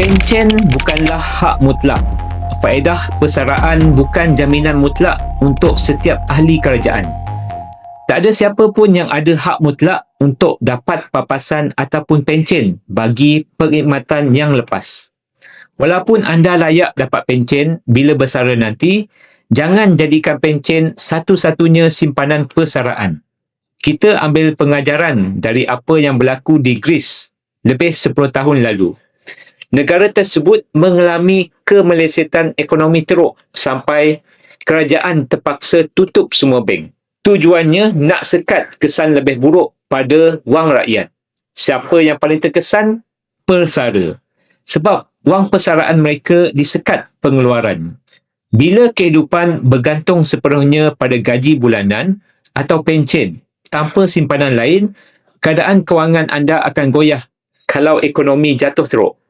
Pencen bukanlah hak mutlak. Faedah persaraan bukan jaminan mutlak untuk setiap ahli kerajaan. Tak ada siapa pun yang ada hak mutlak untuk dapat papasan ataupun pencen bagi perkhidmatan yang lepas. Walaupun anda layak dapat pencen bila bersara nanti, jangan jadikan pencen satu-satunya simpanan persaraan. Kita ambil pengajaran dari apa yang berlaku di Greece lebih 10 tahun lalu. Negara tersebut mengalami kemelesetan ekonomi teruk sampai kerajaan terpaksa tutup semua bank. Tujuannya nak sekat kesan lebih buruk pada wang rakyat. Siapa yang paling terkesan? Persara. Sebab wang persaraan mereka disekat pengeluaran. Bila kehidupan bergantung sepenuhnya pada gaji bulanan atau pencen tanpa simpanan lain, keadaan kewangan anda akan goyah kalau ekonomi jatuh teruk.